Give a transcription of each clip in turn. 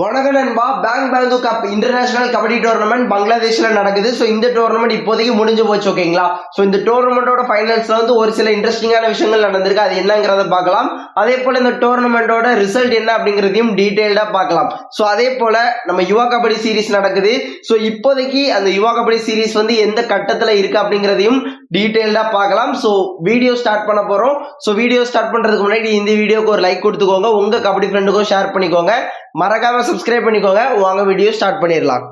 வணக்கம் நண்பா bank bank cup international kabaddi tournament பங்களாதேஷ்ல நடக்குது. ஸோ இந்த டோர்னமெண்ட் இப்போதைக்கு முடிஞ்சு போச்சு ஓகேங்களா ஸோ இந்த டோர்னமெண்டோட ஃபைனல்ஸ்ல வந்து ஒரு சில இன்ட்ரெஸ்டிங்கான விஷயங்கள் நடந்திருக்கு. அது என்னங்கிறத பார்க்கலாம். அதே போல இந்த டோர்னமெண்டோட ரிசல்ட் என்ன அப்படிங்கிறதையும் டீட்டெயில்டா பார்க்கலாம். ஸோ அதே போல நம்ம யுவா கபடி சீரிஸ் நடக்குது. ஸோ இப்போதைக்கு அந்த யுவா கபடி சீரிஸ் வந்து எந்த கட்டத்தில் இருக்கு அப்படிங்கிறதையும் டீட்டெயில்டா பார்க்கலாம். ஸோ வீடியோ ஸ்டார்ட் பண்ண போறோம். ஸோ வீடியோ ஸ்டார்ட் பண்றதுக்கு முன்னாடி இந்த வீடியோக்கு ஒரு லைக் கொடுத்துக்கோங்க. உங்க கபடி ஃப்ரெண்டுக்கும் ஷேர் பண்ணிக்கோங்க. மறக்காம சப்ஸ்கிரைப் பண்ணிக்கோங்க. வாங்க வீடியோ ஸ்டார்ட் பண்ணிடலாம்.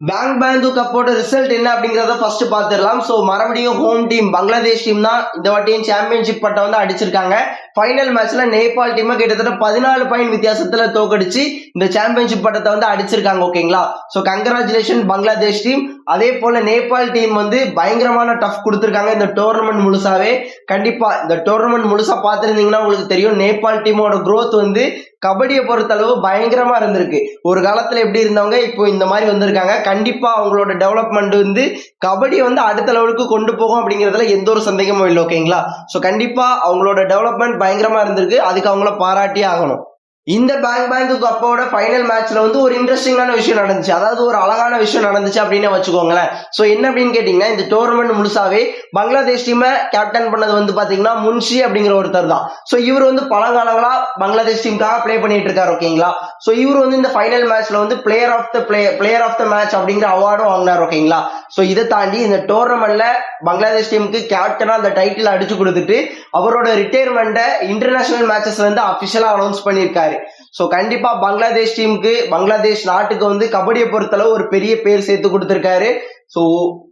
பேங்க் பேங்கு கப்போட ரிசல்ட் என்ன அப்படிங்கறத ஃபர்ஸ்ட் பாத்துடலாம் ஸோ மறுபடியும் ஹோம் டீம் பங்களாதேஷ் டீம் தான் இந்த வாட்டியும் சாம்பியன்ஷிப் பட்டம் வந்து அடிச்சிருக்காங்க. ஃபைனல் மேட்ச்ல நேபாள் டீமை கிட்டத்தட்ட பதினாலு பாயிண்ட் வித்தியாசத்துல தோக்கடிச்சு இந்த சாம்பியன்ஷிப் பட்டத்தை வந்து அடிச்சிருக்காங்க ஓகேங்களா ஸோ கங்கராச்சுலேஷன் பங்களாதேஷ் டீம் அதே போல நேபாள் டீம் வந்து பயங்கரமான டஃப் கொடுத்துருக்காங்க இந்த டோர்னமெண்ட் முழுசாவே. கண்டிப்பா இந்த டோர்னமெண்ட் முழுசா பார்த்துருந்தீங்கன்னா உங்களுக்கு தெரியும் நேபாள் டீமோட க்ரோத் வந்து கபடியை பொறுத்தளவு பயங்கரமா இருந்திருக்கு. ஒரு காலத்துல எப்படி இருந்தவங்க இப்போ இந்த மாதிரி வந்திருக்காங்க. கண்டிப்பா அவங்களோட டெவலப்மெண்ட் வந்து கபடியை வந்து அடுத்த லெவலுக்கு கொண்டு போகும் அப்படிங்கிறதுல எந்த ஒரு சந்தேகமும் இல்லை ஓகேங்களா ஸோ கண்டிப்பா அவங்களோட டெவலப்மெண்ட் பயங்கரமா இருந்திருக்கு. அதுக்கு அவங்கள பாராட்டியே ஆகணும். இந்த பேங்க் பேங்க் கப்போட ஃபைனல் மேட்ச்ல வந்து ஒரு இன்ட்ரெஸ்டிங்கான விஷயம் நடந்துச்சு. அதாவது ஒரு அழகான விஷயம் நடந்துச்சு அப்படின்னு வச்சுக்கோங்களேன். ஸோ என்ன அப்படின்னு கேட்டீங்கன்னா இந்த டோர்னமெண்ட் முழுசாவே பங்களாதேஷ் டீமை கேப்டன் பண்ணது வந்து பாத்தீங்கன்னா முன்ஷி அப்படிங்கிற ஒருத்தர் தான். ஸோ இவர் வந்து பழங்காலங்களா பங்களாதேஷ் டீமுக்காக ப்ளே பண்ணிட்டு இருக்காரு ஓகேங்களா ஸோ இவர் வந்து இந்த ஃபைனல் மேட்ச்ல வந்து player of the play player of the match அப்படிங்கிற அவார்டும் வாங்கினார் ஓகேங்களா ஸோ இதை தாண்டி இந்த டோர்னமெண்ட்ல பங்களாதேஷ் டீமுக்கு கேப்டனா அந்த டைட்டில் அடிச்சு கொடுத்துட்டு அவரோட ரிட்டையர்மெண்ட்டை இன்டர்நேஷனல் மேட்சஸ்ல இருந்து அபிஷியலா அனௌன்ஸ் பண்ணியிருக்காரு. ஸோ கண்டிப்பா பங்களாதேஷ் டீமுக்கு பங்களாதேஷ் நாட்டுக்கு வந்து கபடியை பொறுத்தளவு ஒரு பெரிய பேர் சேர்த்து கொடுத்துருக்காரு. ஸோ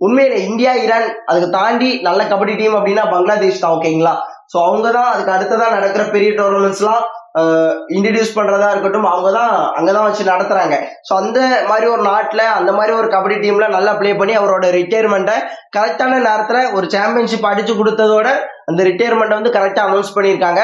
உண்மையில இந்தியா ஈரான் அதுக்கு தாண்டி நல்ல கபடி டீம் அப்படின்னா பங்களாதேஷ் தான் ஓகேங்களா ஸோ அவங்க தான் அதுக்கு அடுத்ததா நடக்கிற பெரிய டோர்னமெண்ட்ஸ்லாம் இன்ட்ரடியூஸ் பண்றதா இருக்கட்டும் அவங்க தான் அங்கதான் வச்சு நடத்துறாங்க. ஸோ அந்த மாதிரி ஒரு நாட்டில் அந்த மாதிரி ஒரு கபடி டீம்ல நல்லா பிளே பண்ணி அவரோட ரிட்டையர்மெண்ட்டை கரெக்டான நேரத்தில் ஒரு சாம்பியன்ஷிப் அடிச்சு கொடுத்ததோட அந்த ரிட்டையர்மெண்ட்டை வந்து கரெக்டாக அனௌன்ஸ் பண்ணியிருக்காங்க.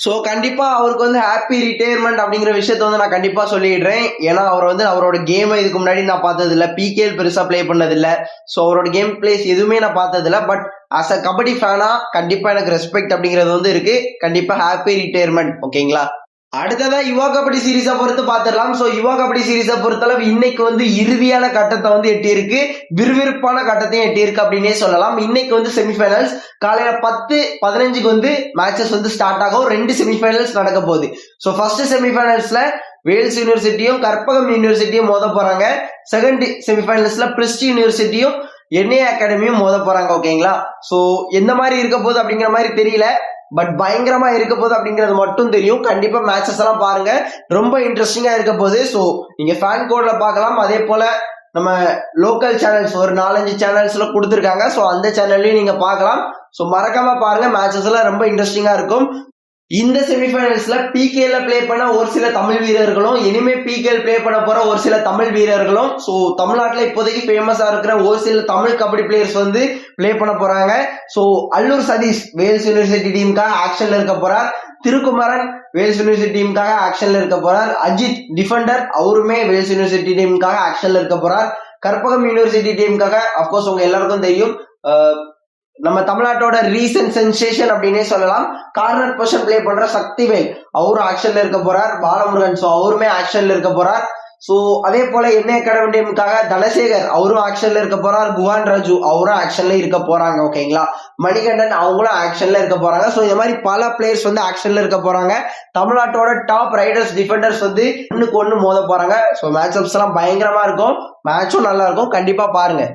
ஸோ கண்டிப்பாக அவருக்கு வந்து ஹாப்பி ரிட்டையர்மெண்ட் அப்படிங்கிற விஷயத்த வந்து நான் கண்டிப்பாக சொல்லிடுறேன். ஏன்னா அவர் வந்து அவரோட கேமை இதுக்கு முன்னாடி நான் பார்த்ததில்ல. பிகேஎல் பெருசாக ப்ளே பண்ணதில்ல. ஸோ அவரோட கேம் பிளேஸ் எதுவுமே நான் பார்த்ததில்ல. பட் அஸ் அ கபடி ஃபேனாக கண்டிப்பாக எனக்கு ரெஸ்பெக்ட் அப்படிங்கிறது வந்து இருக்குது கண்டிப்பாக ஹாப்பி ரிட்டையர்மெண்ட் ஓகேங்களா அடுத்ததா யுவா கபடி சீரீஸை பொறுத்து பார்த்துடலாம். ஸோ யுவா கபடி சீரீஸை பொறுத்தளவு இன்னைக்கு வந்து இறுதியான கட்டத்தை வந்து எட்டியிருக்கு. விறுவிறுப்பான கட்டத்தையும் எட்டியிருக்கு அப்படின்னே சொல்லலாம். இன்னைக்கு வந்து செமிஃபைனல்ஸ் காலையில் பத்து பதினஞ்சுக்கு வந்து மேட்சஸ் வந்து ஸ்டார்ட் ஆகும் ரெண்டு செமிஃபைனல்ஸ் நடக்க போகுது. ஸோ ஃபர்ஸ்ட் செமிஃபைனல்ஸில் வேல்ஸ் யூனிவர்சிட்டியும் கற்பகம் யூனிவர்சிட்டியும் மோத போகிறாங்க செகண்ட் செமிஃபைனல்ஸில் பிரிஸ்டி யூனிவர்சிட்டியும் என்ஏ அகாடமியும் மோத போகிறாங்க ஓகேங்களா ஸோ எந்த மாதிரி இருக்க போகுது அப்படிங்கிற மாதிரி தெரியல. பட் பயங்கரமா இருக்க போகுது அப்படிங்கிறது மட்டும் தெரியும். கண்டிப்பா மேட்சஸ் எல்லாம் பாருங்க. ரொம்ப இன்ட்ரெஸ்டிங்கா இருக்க போகுது. ஸோ நீங்க ஃபேன் கோட்ல பார்க்கலாம். அதே போல நம்ம லோக்கல் சேனல்ஸ் ஒரு நாலஞ்சு சேனல்ஸ்ல கொடுத்துருக்காங்க. ஸோ அந்த சேனல்லையும் நீங்க பார்க்கலாம். ஸோ மறக்காம பாருங்க. மேட்சஸ் எல்லாம் ரொம்ப இன்ட்ரெஸ்டிங்கா இருக்கும். இந்த செமிஃபைனல்ஸ்ல பிகேல ப்ளே பண்ண ஒரு சில தமிழ் வீரர்களும் இனிமே பிகேல் ப்ளே பண்ண போற ஒரு சில தமிழ் வீரர்களும் ஸோ தமிழ்நாட்டில் இப்போதைக்கு ஃபேமஸா இருக்கிற ஒரு சில தமிழ் கபடி பிளேயர்ஸ் வந்து ப்ளே பண்ண போறாங்க. ஸோ அல்லூர் சதீஷ் வேல்ஸ் யூனிவர்சிட்டி டீமுக்காக ஆக்ஷன்ல இருக்க போறார். திருக்குமரன் வேல்ஸ் யூனிவர்சிட்டி டீமுக்காக ஆக்ஷன்ல இருக்க போறார். அஜித் டிஃபெண்டர் அவருமே வேல்ஸ் யூனிவர்சிட்டி டீமுக்காக ஆக்ஷன்ல இருக்க போறார். கற்பகம் யூனிவர்சிட்டி டீமுக்காக அப்கோர்ஸ் உங்க எல்லாருக்கும் தெரியும். நம்ம தமிழ்நாட்டோட ரீசன்ட் சென்சேஷன் அப்படின்னே சொல்லலாம். கார்னர் பொசிஷன் ப்ளே பண்ற சக்திவேல் அவரும் ஆக்ஷன்ல இருக்க போறார். பாலமுருகன் ஸோ அவருமே ஆக்ஷன்ல இருக்க போறார். ஸோ அதே போல என்ன அகாடமி டீமுக்காக தனசேகர் அவரும் ஆக்ஷன்ல இருக்க போறார். குவான் ராஜு அவரும் ஆக்ஷன்ல இருக்க போறாங்க ஓகேங்களா மணிகண்டன் அவங்களும் ஆக்ஷன்ல இருக்க போறாங்க. ஸோ இந்த மாதிரி பல பிளேயர்ஸ் வந்து ஆக்ஷன்ல இருக்க போறாங்க. தமிழ்நாட்டோட டாப் ரைடர்ஸ் டிஃபெண்டர்ஸ் வந்து ஒண்ணுக்கு ஒண்ணு மோத போறாங்க. ஸோ மேட்ச் எல்லாம் பயங்கரமா இருக்கும். மேட்சும் நல்லா இருக்கும். கண்டிப்பா பாருங்க.